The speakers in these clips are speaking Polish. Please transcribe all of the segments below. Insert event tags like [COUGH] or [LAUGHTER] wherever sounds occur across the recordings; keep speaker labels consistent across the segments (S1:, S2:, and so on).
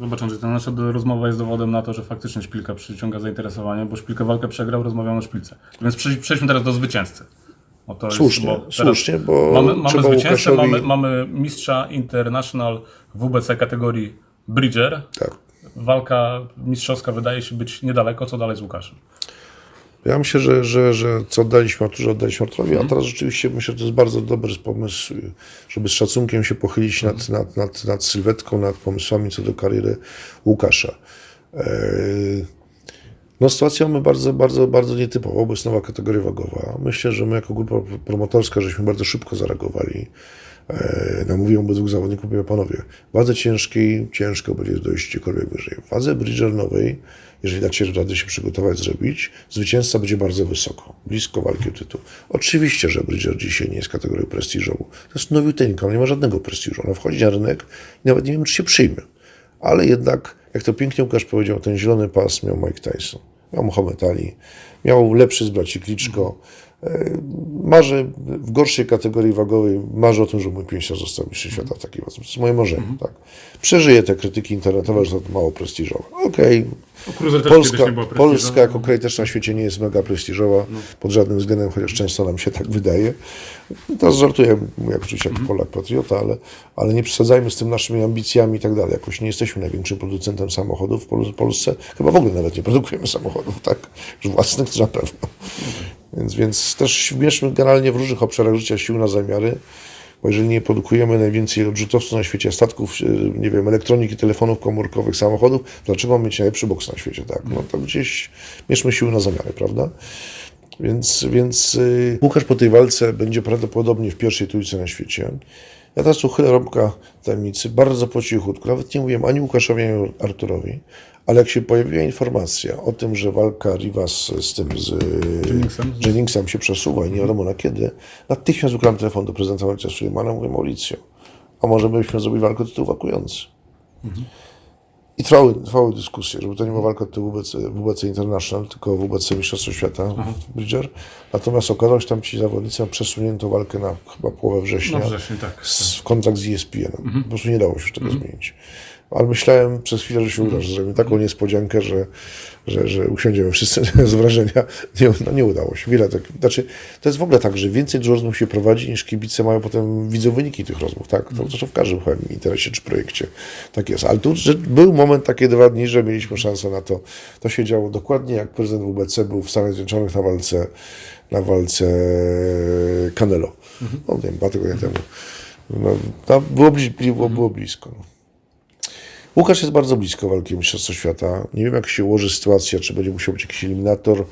S1: Zobacz, że ta nasza rozmowa jest dowodem na to, że faktycznie Szpilka przyciąga zainteresowanie, bo Szpilka walkę przegrał, rozmawiał o Szpilce. Więc przejdź- przejdźmy teraz do zwycięzcy. Bo
S2: Słusznie,
S1: bo
S2: słusznie, bo
S1: mamy, mamy zwycięzcę,
S2: Łukaszowi-
S1: mamy, mamy mistrza International WBC kategorii Bridger.
S2: Tak.
S1: Walka mistrzowska wydaje się być niedaleko, co dalej z Łukaszem.
S2: Ja myślę, że, że, że co oddaliśmy Arturze, oddaliśmy Arturowi,
S1: Mhm.
S2: a teraz rzeczywiście myślę, że to jest bardzo dobry pomysł, żeby z szacunkiem się pochylić nad,
S1: Mhm.
S2: nad, nad, nad sylwetką, nad pomysłami co do kariery Łukasza. Eee, No sytuację mamy bardzo, bardzo, bardzo nietypową, bo jest nowa kategoria wagowa. Myślę, że my jako grupa promotorska żeśmy bardzo szybko zareagowali. E, namówiłem obydwu zawodników, mówię, panowie, wadze ciężkiej ciężko będzie dojść gdziekolwiek wyżej. W wadze bridgernowej, jeżeli dacie radę się przygotować, zrobić, zwycięzca będzie bardzo wysoko, blisko walki o tytuł. Oczywiście, że bridger dzisiaj nie jest kategorią prestiżową. To jest nowiuteńka, nie ma żadnego prestiżu. Ona wchodzi na rynek i nawet nie wiem, czy się przyjmie. Ale jednak, jak to pięknie Łukasz powiedział, ten zielony pas miał Mike Tyson, miał Muhammad Ali, miał lepszy z braci Kliczko. E, Marzę w gorszej kategorii wagowej, marzę o tym, że mój pięściarz został mistrzem świata w takiej wadze. To jest moje marzenie, tak. Przeżyję te krytyki internetowe, że to mało prestiżowe. Okej,
S1: O Cruiser też kiedyś
S2: Polska. Polska jako kraj też na świecie nie jest mega prestiżowa pod żadnym względem, chociaż często nam się tak wydaje. Teraz żartuję, jak oczywiście jak Polak patriota, ale, ale nie przesadzajmy z tym naszymi ambicjami i tak dalej. Jakoś nie jesteśmy największym producentem samochodów w Pol- Polsce. Chyba w ogóle nawet nie produkujemy samochodów, tak? Już własnych to na pewno. Więc, więc też mierzmy generalnie w różnych obszarach życia sił na zamiary. Bo jeżeli nie produkujemy najwięcej odrzutowców na świecie, statków, yy, nie wiem, elektroniki, telefonów komórkowych, samochodów, dlaczego mieć najlepszy boks na świecie, tak? No to gdzieś mierzmy siły na zamiary, prawda? Więc, więc yy, Łukasz po tej walce będzie prawdopodobnie w pierwszej trójce na świecie. Ja teraz uchylę rąbka tajemnicy, bardzo po cichutku, nawet nie mówiłem ani Łukaszowi, ani Arturowi, ale jak się pojawiła informacja o tym, że walka Rivas z tym, z
S1: Jenningsem?
S2: Jenningsem się przesuwa i nie wiadomo na kiedy, natychmiast ukradłem telefon do prezydenta Mauricja Suleimana, mówię, Mauricio, a może byśmy zrobili walkę tytuł wakujący. I trwały, trwały dyskusje, żeby to nie była walka o tytuł WBC, WBC International, tylko WBC Mistrzostwo Świata w Bridger. Natomiast okazało się, że tam ci zawodnicy mają przesuniętą walkę na chyba połowę września
S1: No wrześniu, tak.
S2: z kontrakt z ESPN. Po prostu nie dało się już tego zmienić. Ale myślałem przez chwilę, że się uda, że zrobimy taką niespodziankę, że, że, że usiądziemy wszyscy [LAUGHS] z wrażenia. Nie, no nie udało się. Wiele tak, znaczy, to jest w ogóle tak, że więcej dużo rozmów się prowadzi, niż kibice mają potem, widzą wyniki tych rozmów. Tak? To zresztą w każdym chyba interesie czy projekcie tak jest. Ale tu że był moment, takie dwa dni, że mieliśmy szansę na to. To się działo dokładnie jak prezydent WBC był w Stanach Zjednoczonych na walce, na walce Canelo. No, nie wiem, dwa tygodnie temu. No, było, bli, było, było blisko. Łukasz jest bardzo blisko walki o Mistrzostwo Świata. Nie wiem, jak się ułoży sytuacja, czy będzie musiał być jakiś eliminator.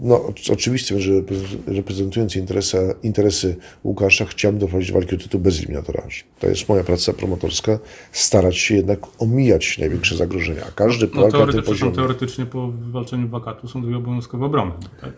S2: No, o- oczywistym, że reprezen- reprezentując interesy, interesy Łukasza, chciałbym doprowadzić do walki o tytuł bez eliminatora. To jest moja praca promotorska, starać się jednak omijać największe zagrożenia. A każdy
S1: No,
S2: walka
S1: teoretycznie,
S2: poziomie.
S1: teoretycznie po wywalczeniu wakatu są dwie obowiązkowe obrony, tak?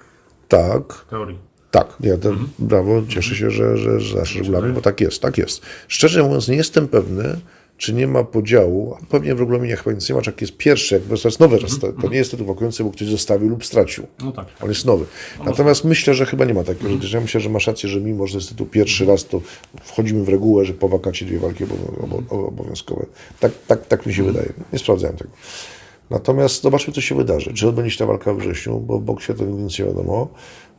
S2: Tak,
S1: W teorii.
S2: Tak, ja to, brawo, cieszę się, że, że, że nasz regulamin, bo tak jest, tak jest. Szczerze mówiąc, nie jestem pewny, czy nie ma podziału, a pewnie w regulaminie chyba nic nie ma, czy jak jest pierwszy, jakby to jest nowy, raz, to, to nie jest tytuł wakujący, bo ktoś zostawił lub stracił.
S1: No tak.
S2: On jest nowy. Natomiast myślę, że chyba nie ma takiego, że ja myślę, że masz rację, że mimo, że jest tytuł pierwszy raz, to wchodzimy w regułę, że po wakacie dwie walki obo- obowiązkowe. Tak, tak, tak mi się wydaje. Nie sprawdzałem tego. Natomiast zobaczmy, co się wydarzy. Czy odbędzie się ta walka we wrześniu, bo w boksie to nic nie wiadomo.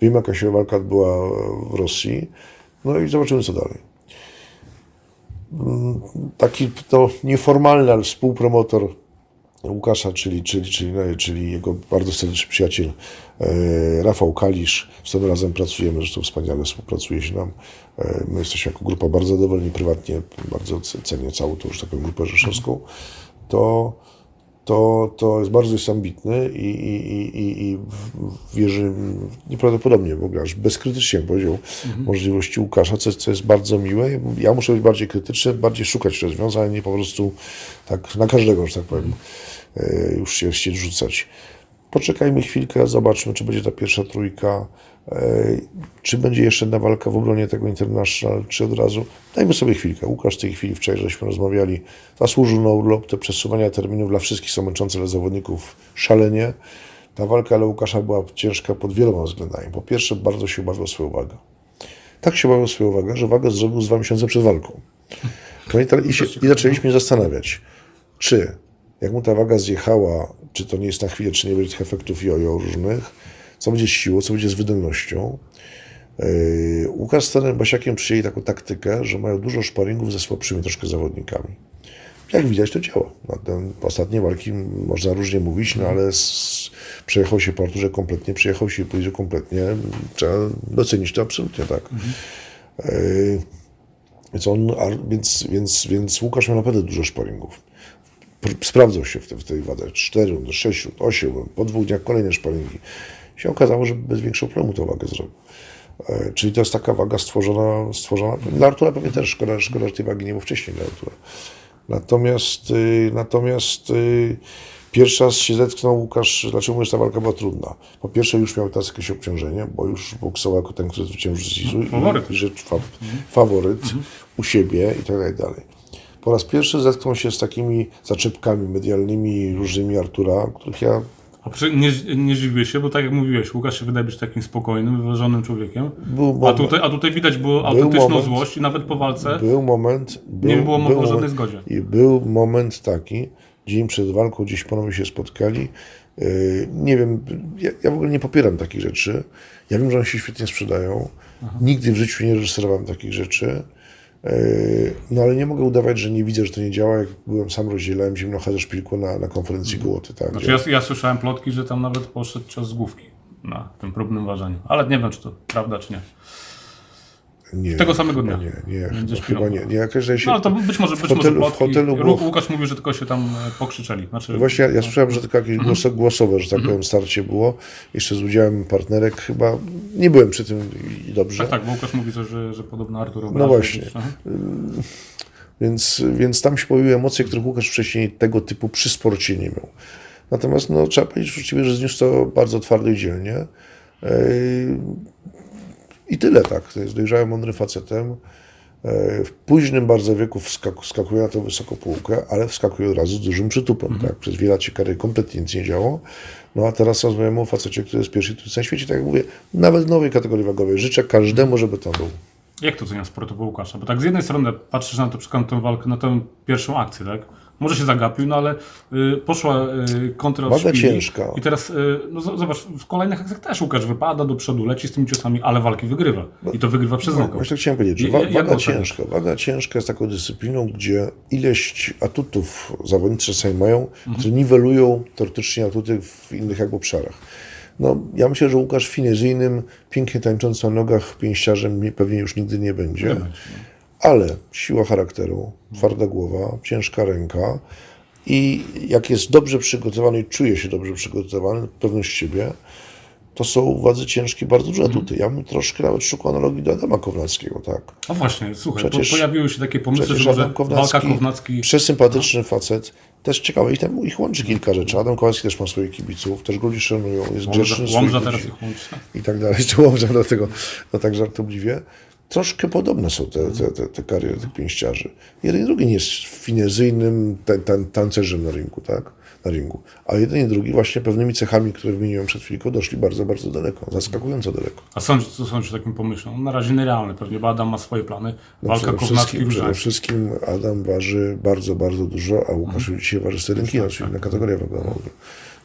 S2: Wiem, jaka się walka odbyła w Rosji. No i zobaczymy, co dalej. Taki to nieformalny, ale współpromotor Łukasza, czyli, czyli, czyli, czyli jego bardzo serdeczny przyjaciel e, Rafał Kalisz, z którym razem pracujemy, zresztą wspaniale współpracuje się nam. E, my jesteśmy jako grupa bardzo zadowoleni prywatnie, bardzo cenię całą tą, że tak powiem, grupę rzeszowską. To, to, to jest bardzo jest ambitny i, i, i, i, wierzy nieprawdopodobnie w ogóle, aż bezkrytycznie powiedział możliwości Łukasza, co, co jest bardzo miłe. Ja muszę być bardziej krytyczny, bardziej szukać rozwiązań, nie po prostu tak na każdego, że tak powiem, e, już się chcieć rzucać. Poczekajmy chwilkę, zobaczmy, czy będzie ta pierwsza trójka, czy będzie jeszcze jedna walka w obronie tego International, czy od razu. Dajmy sobie chwilkę. Łukasz w tej chwili, wczoraj żeśmy rozmawiali, zasłużył na urlop, te przesuwania terminów dla wszystkich są męczące dla zawodników szalenie. Ta walka dla Łukasza była ciężka pod wieloma względami. Po pierwsze, bardzo się obawiał swoją wagę. Tak się obawiał swoją wagę, że wagę zrobił z dwa miesiące przed walką. No i, i, się, I zaczęliśmy zastanawiać, czy jak mu ta waga zjechała, czy to nie jest na chwilę, czy nie będzie tych efektów jojo różnych, co będzie z siłą, co będzie z wydolnością. Yy, Łukasz z trenerem Basiakiem przyjęli taką taktykę, że mają dużo sparingów ze słabszymi troszkę zawodnikami. Jak widać, to działa. Na ten ostatnie walki można różnie mówić, no ale z, przejechał się po kompletnie, przejechał się po Izie kompletnie. Trzeba docenić to absolutnie, tak. Yy, więc, on, więc, więc, więc Łukasz miał naprawdę dużo sparingów. Pr- Sprawdzał się w, te, w tej wadze. 4, 6, 8, po dwóch dniach kolejne sparingi. Się okazało, że bez większego problemu tę wagę zrobił. E, Czyli to jest taka waga stworzona, stworzona dla Artura pewnie też szkoda, szkoda, że tej wagi nie było wcześniej dla Artura. Natomiast, y, natomiast y, pierwszy raz się zetknął Łukasz, dlaczego mówię, że ta walka była trudna? Po pierwsze już miał teraz jakieś obciążenie, bo już boksował jako ten, który zwyciężył z Zizu
S1: faworyt.
S2: i że fa, faworyt u siebie i tak dalej. Po raz pierwszy zetknął się z takimi zaczepkami medialnymi różnymi Artura, których ja
S1: A przy, nie, nie dziwię się, bo tak jak mówiłeś, Łukasz się wydaje być takim spokojnym, wyważonym człowiekiem.
S2: Był
S1: A tutaj, a tutaj widać było autentyczną
S2: moment-
S1: złość i nawet po walce
S2: Był moment. Był,
S1: nie było mowy
S2: był
S1: o żadnej zgodzie.
S2: I był moment taki, dzień przed walką, gdzieś ponownie się spotkali. Yy, nie wiem, ja, ja w ogóle nie popieram takich rzeczy. Ja wiem, że one się świetnie sprzedają. Nigdy w życiu nie reżyserowałem takich rzeczy. Yy, No ale nie mogę udawać, że nie widzę, że to nie działa. Jak byłem sam, rozdzielałem zimnocha ze szpilką na, na konferencji Gołoty. Tak,
S1: Znaczy ja, ja słyszałem plotki, że tam nawet poszedł cios z główki na tym próbnym ważeniu. Ale nie wiem, czy to prawda, czy nie.
S2: Nie,
S1: Tego samego dnia.
S2: Nie, nie, chyba, nie. nie że się,
S1: No to być może, być
S2: w hotelu,
S1: może
S2: w hotelu było,
S1: Łukasz mówił, że tylko się tam e, pokrzyczeli. Znaczy,
S2: Właśnie ja, ja słyszałem, że tylko
S1: Mhm.
S2: jakieś głoso, głosowe, że tak powiem, starcie było. Jeszcze z udziałem partnerek chyba. Nie byłem przy tym i dobrze.
S1: tak, tak, bo Łukasz mówi że, że podobno Artur
S2: No właśnie.
S1: aha.
S2: Więc, więc tam się pojawiły emocje, których Łukasz wcześniej tego typu przy sporcie nie miał. Natomiast no, trzeba powiedzieć uczciwie, że zniósł to bardzo twardo i dzielnie. I tyle, tak. To jest dojrzałym, mądrym facetem. Yy, W późnym bardzo wieku wskak- wskakuje na tą wysoką półkę, ale wskakuje od razu z dużym przytupem. Tak? Przez wiele lat się kompletnie nic nie działo. No a teraz rozmawiamy o facecie, który jest pierwszy tu na świecie. Tak jak mówię, nawet w nowej kategorii wagowej. Życzę każdemu, żeby tam był.
S1: Jak to ocenia sportowo Łukasza? Bo tak z jednej strony patrzysz na to, przykład tę walkę, na tę pierwszą akcję, tak? Może się zagapił, no ale y, poszła y, kontra szpili.
S2: ciężka.
S1: I teraz, y, no z- zobacz, w kolejnych akcjach też Łukasz wypada do przodu, leci z tymi ciosami, ale walki wygrywa. I to wygrywa przez nokaut.
S2: Właśnie chciałem powiedzieć, że wa- waga ciężka. Waga ciężka jest taką dyscypliną, gdzie ileś atutów zawodnicy czasami mają, które niwelują teoretycznie atuty w innych jakby obszarach. No, ja myślę, że Łukasz finezyjnym, pięknie tańczący na nogach pięściarzem nie- pewnie już nigdy nie będzie. Ale siła charakteru, twarda głowa, ciężka ręka i jak jest dobrze przygotowany i czuje się dobrze przygotowany, pewność siebie, to są władze ciężkie bardzo duże atuty. Ja bym troszkę nawet szukał analogii do Adama Kownackiego, tak.
S1: No właśnie, słuchaj,
S2: Przecież-
S1: po, pojawiły się takie pomysły, że może
S2: Adam Kownacki,
S1: walka Kownacki...
S2: przesympatyczny facet, też ciekawe, ich, tam, ich łączy kilka rzeczy. Adam Kowalski też ma swoich kibiców, też go ludzi szanują, jest grzeczny,
S1: Łomża,
S2: swoich
S1: Łomża teraz ich łączy. tak?
S2: i tak dalej. [LAUGHS] Jeszcze Łomża do tego, no tak żartobliwie. Troszkę podobne są te, te, te, te kariery tych pięściarzy. Jeden i drugi nie jest finezyjnym tan, tancerzem na rynku, tak? Na ringu. A jeden i drugi właśnie pewnymi cechami, które wymieniłem przed chwilką, doszli bardzo, bardzo daleko. Zaskakująco daleko.
S1: A sądzisz, co sądzisz o takim pomyśle? No, na razie nierealny pewnie, bo Adam ma swoje plany. Walka
S2: Przede wszystkim, przede wszystkim Adam waży bardzo, bardzo dużo, a Łukasz
S1: Mhm.
S2: dzisiaj waży 4 kg, czyli na kategorię wagową.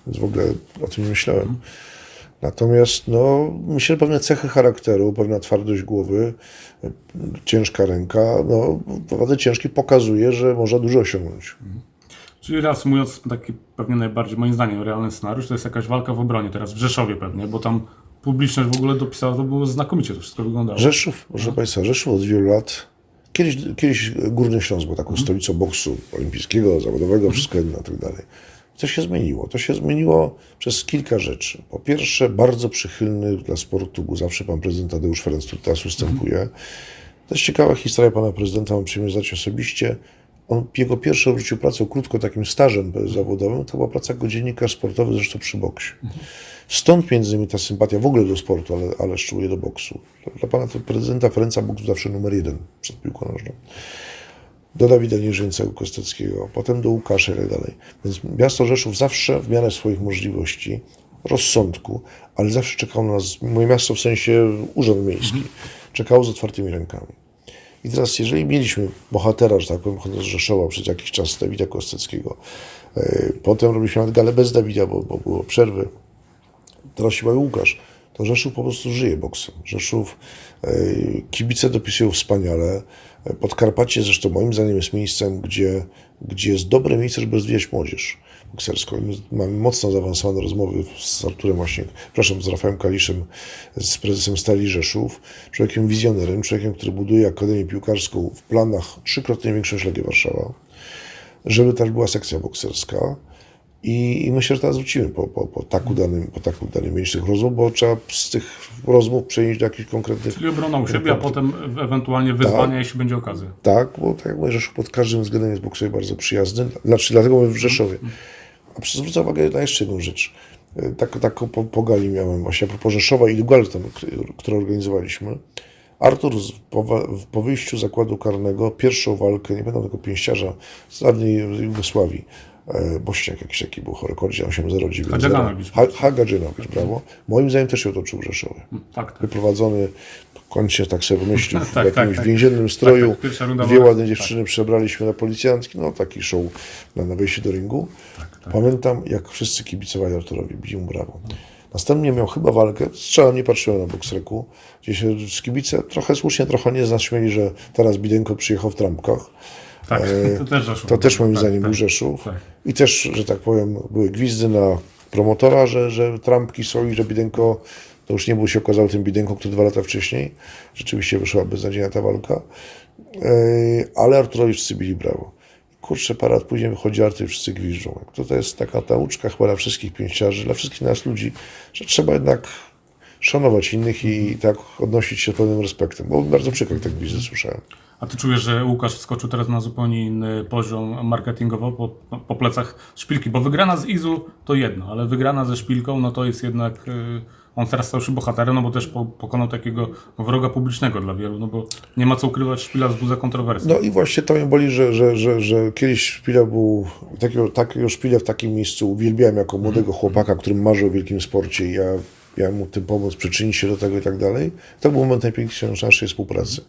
S2: Więc w ogóle o tym nie myślałem.
S1: Mhm.
S2: Natomiast no, myślę, że pewne cechy charakteru, pewna twardość głowy, ciężka ręka, no, wadze ciężkiej pokazuje, że można dużo osiągnąć.
S1: Czyli reasumując, taki pewnie najbardziej, moim zdaniem, realny scenariusz, to jest jakaś walka w obronie teraz, w Rzeszowie pewnie, bo tam publiczność w ogóle dopisała, to było znakomicie, to wszystko wyglądało.
S2: Rzeszów, proszę Państwa, Rzeszów od wielu lat. Kiedyś, kiedyś Górny Śląsk był taką stolicą boksu olimpijskiego, zawodowego, wszystko jedno tak dalej. To się zmieniło. To się zmieniło przez kilka rzeczy. Po pierwsze, bardzo przychylny dla sportu był zawsze pan prezydent Tadeusz Ferenc, który teraz ustępuje. To jest ciekawa historia pana prezydenta, mam przyjemność znać osobiście. On, jego pierwszą w życiu pracą, krótko takim stażem zawodowym, to była praca jako dziennikarz sportowy, zresztą przy boksie. Stąd między innymi ta sympatia w ogóle do sportu, ale, ale szczególnie do boksu. Dla pana to prezydenta Ferenca boks był zawsze numer jeden przed piłką nożną. Do Dawida Nierzyńcego Kosteckiego, potem do Łukasza i tak dalej. Więc miasto Rzeszów zawsze w miarę swoich możliwości, rozsądku, ale zawsze czekało na nas, moje miasto w sensie urząd miejski, czekało z otwartymi rękami. I teraz, jeżeli mieliśmy bohatera, że tak powiem, z Rzeszowa przez jakiś czas, Dawida Kosteckiego, E, Potem robiliśmy galę bez Dawida, bo, bo było przerwy. Teraz się bawi Łukasz. To Rzeszów po prostu żyje boksem. Rzeszów, e, kibice dopisują wspaniale. Podkarpacie zresztą moim zdaniem jest miejscem, gdzie, gdzie jest dobre miejsce, żeby rozwijać młodzież bokserską. Mamy mocno zaawansowane rozmowy z Arturem właśnie, przepraszam, z Rafałem Kaliszem, z prezesem Stali Rzeszów, człowiekiem wizjonerem, człowiekiem, który buduje Akademię Piłkarską w planach trzykrotnie większą niż Warszawa, żeby też była sekcja bokserska. I, I myślę, że teraz wrócimy po, po, po taku danym, po taku danym mieć tych rozmów, bo trzeba z tych rozmów przejść do jakichś konkretnych
S1: Czyli obrona u siebie, a potem ewentualnie wyzwania, jeśli będzie okazja.
S2: tak, bo tak jak mówię, Rzeszów pod każdym względem jest bokserem bardzo przyjazny. Znaczy, dlatego mówię w Rzeszowie. A przy- zwrócę uwagę na jeszcze jedną rzecz. E, Tak, taką po, po gali miałem właśnie a propos Rzeszowa i Gal, tam, które organizowaliśmy. Artur po, po wyjściu z zakładu karnego pierwszą walkę, nie będę tego pięściarza z dawnej Jugosławii, Bośniak jakiś taki był, rekordzie 8-0,
S1: Hadżanowicz.
S2: Ha- Hagadzionowicz, brawo. Moim zdaniem też się toczył w Rzeszowie
S1: Tak, tak.
S2: wyprowadzony, kończnie tak sobie wymyślił, [LAUGHS] w
S1: Tak,
S2: jakimś
S1: tak, tak.
S2: więziennym stroju.
S1: Tak, runda
S2: Dwie ładne dziewczyny przebraliśmy na policjantki, no taki show na, na wejście do ringu. Pamiętam, jak wszyscy kibicowali Arturowi, bili mu brawo. Następnie miał chyba walkę, strzelam, nie patrzyłem na boksreku, gdzie się z kibice trochę słusznie, trochę nie zaśmieli, że teraz Bidenko przyjechał w trampkach.
S1: Tak. To też Rzeszów.
S2: To też moim
S1: tak,
S2: zdaniem
S1: tak.
S2: był Rzeszów.
S1: tak.
S2: I też, że tak powiem, były gwizdy na promotora, że, że trampki są i że Bidenko, to już nie był się okazał tym Bidenką, który dwa lata wcześniej. Rzeczywiście wyszła beznadziejna ta walka. Yy, ale Arturowi wszyscy bili brawo. Kurczę, parę lat później wychodzi Artur i wszyscy gwiżdżą. To, to jest taka nauczka chyba dla wszystkich pięściarzy, dla wszystkich nas ludzi, że trzeba jednak szanować innych i tak odnosić się z pełnym respektem. Bo bardzo przykro, jak tak gwizdy słyszałem.
S1: A ty czujesz, że Łukasz wskoczył teraz na zupełnie inny poziom marketingowo po, po plecach szpilki? Bo wygrana z Izu to jedno, ale wygrana ze szpilką, no to jest jednak... y, On teraz stał się bohaterem, no bo też po, pokonał takiego wroga publicznego dla wielu, no bo nie ma co ukrywać, szpila wzbudza kontrowersje.
S2: No i właśnie to mnie boli, że, że, że, że kiedyś Szpila był, takiego, takiego Szpilę w takim miejscu uwielbiałem jako młodego chłopaka, który marzył o wielkim sporcie i ja miałem mu tym pomóc, przyczynić się do tego i tak dalej. To był moment najpiękniejszy naszej współpracy.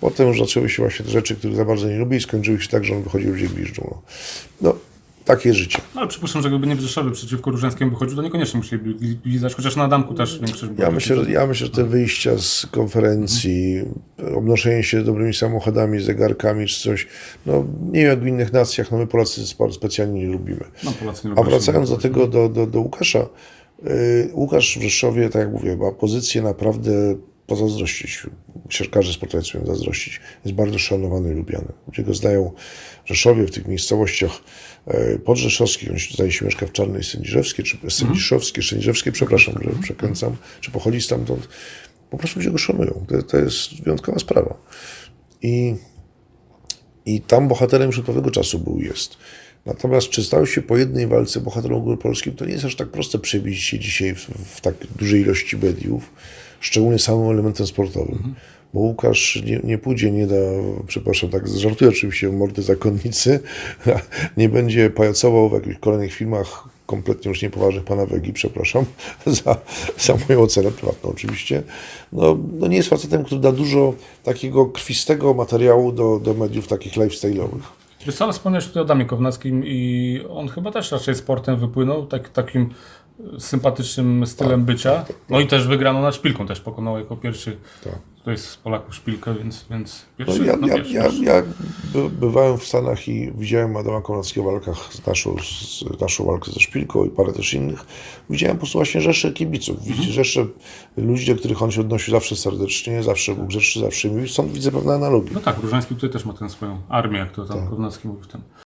S2: Potem już zaczęły się właśnie te rzeczy, których za bardzo nie lubię i skończyły się tak, że on wychodził ludzie gwiżdżą. No. no, takie życie.
S1: No ale przypuszczam, że gdyby nie w Rzeszowie przeciwko Różańskiemu wychodził, to niekoniecznie musieli lizać, chociaż na Adamku też większość
S2: Ja myślę, że, ja myślę, że te wyjścia z konferencji, obnoszenie się dobrymi samochodami, zegarkami czy coś, no nie wiem jak w innych nacjach, no my Polacy specjalnie nie lubimy.
S1: No, Polacy nie
S2: A wracając do tego, do, do, do Łukasza, yy, Łukasz w Rzeszowie, tak jak mówię, ma pozycję naprawdę pozazdrościć. Siarkarze sportowiec mają zazdrościć. Jest bardzo szanowany i lubiany. Ludzie go znają w Rzeszowie, w tych miejscowościach yy, podrzeszowskich. On się zdaje się mieszka w Czarnej Sędziszewskiej, czy Sędziszowskiej, Sędziszewskiej, przepraszam, że przekręcam, czy pochodzi stamtąd. Po prostu ludzie go szanują. To, to jest wyjątkowa sprawa. I i tam bohaterem już od pewnego czasu był jest. Natomiast czy stał się po jednej walce bohaterem ogólnopolskim, to nie jest aż tak proste przebić się dzisiaj w, w tak dużej ilości mediów, szczególnie samym elementem sportowym. Bo Łukasz nie, nie pójdzie, nie da, przepraszam, tak żartuję oczywiście, mordy zakonnicy, [LAUGHS] nie będzie pajacował w jakichś kolejnych filmach kompletnie już niepoważnych pana Wegi, przepraszam [LAUGHS] za, za moją ocenę prywatną oczywiście. No, no nie jest facetem, który da dużo takiego krwistego materiału do, do mediów takich lifestyle'owych.
S1: Wiesz ale wspomniałeś tutaj o Adamie Kownackim i on chyba też raczej sportem wypłynął, tak, takim sympatycznym stylem
S2: Tak,
S1: bycia. No i też wygrano nad szpilką, też pokonał jako pierwszy
S2: Tak.
S1: tutaj z Polaków szpilkę, więc, więc
S2: No,
S1: pierwszy,
S2: ja,
S1: no,
S2: ja,
S1: pierwszy,
S2: ja, ja by, bywałem w Stanach i widziałem Adama Kownackiego w walkach z naszą, z naszą walkę ze Szpilką i parę też innych. Widziałem po prostu właśnie rzesze kibiców, mhm. rzesze ludzi, do których on się odnosił zawsze serdecznie, zawsze był grzeczny, zawsze miły. Stąd widzę pewne analogie.
S1: No tak, Różański tutaj też ma tę swoją armię, jak to tam Kownacki mówił w tym.